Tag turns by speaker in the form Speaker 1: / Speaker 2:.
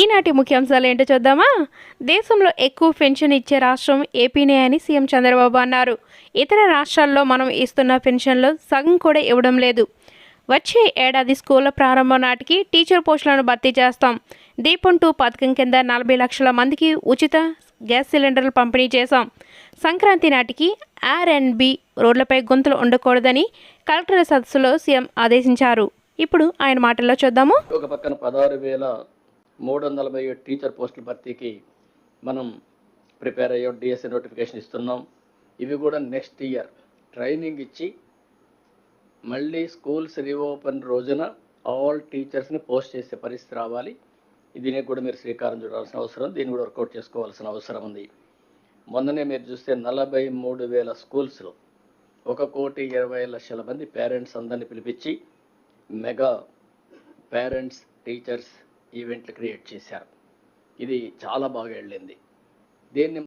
Speaker 1: ఈనాటి ముఖ్యాంశాలు ఏంటో చూద్దామా? దేశంలో ఎక్కువ పెన్షన్ ఇచ్చే రాష్ట్రం ఏపీనే అని సీఎం చంద్రబాబు అన్నారు. ఇతర రాష్ట్రాల్లో మనం ఇస్తున్న పెన్షన్లో సగం కూడా ఇవ్వడం లేదు. వచ్చే ఏడాది స్కూళ్ళ ప్రారంభం నాటికి టీచర్ పోస్టులను భర్తీ చేస్తాం. దీపం టూ పథకం కింద నలభై లక్షల మందికి ఉచిత గ్యాస్ సిలిండర్లు పంపిణీ చేశాం. సంక్రాంతి నాటికి ఆర్ఎన్బి రోడ్లపై గుంతలు ఉండకూడదని కలెక్టర్ సదస్సులో సీఎం ఆదేశించారు. ఇప్పుడు ఆయన మాటల్లో చూద్దాము.
Speaker 2: ఒక పక్కన పదహారు వేల మూడు వందల నలభై ఏడు టీచర్ పోస్టుల భర్తీకి మనం ప్రిపేర్ అయ్యాం డిఎస్సి నోటిఫికేషన్ ఇస్తున్నాం. ఇవి కూడా నెక్స్ట్ ఇయర్. ట్రైనింగ్ ఇచ్చి మళ్ళీ స్కూల్స్ రీఓపెన్ రోజున ఆల్ టీచర్స్ని పోస్ట్ చేసే పరిస్థితి రావాలి. దీనికి కూడా మీరు శ్రీకారం చూడాల్సిన అవసరం. దీన్ని కూడా వర్కౌట్ చేసుకోవాల్సిన అవసరం ఉంది. మొన్ననే మీరు చూస్తే నలభై మూడు వేల స్కూల్స్లో ఒక కోటి ఇరవై లక్షల మంది పేరెంట్స్ అందరిని పిలిపించి మెగా పేరెంట్స్ టీచర్స్ ఈవెంట్లు క్రియేట్ చేశారు. ఇది చాలా బాగా వెళ్ళింది. దీన్ని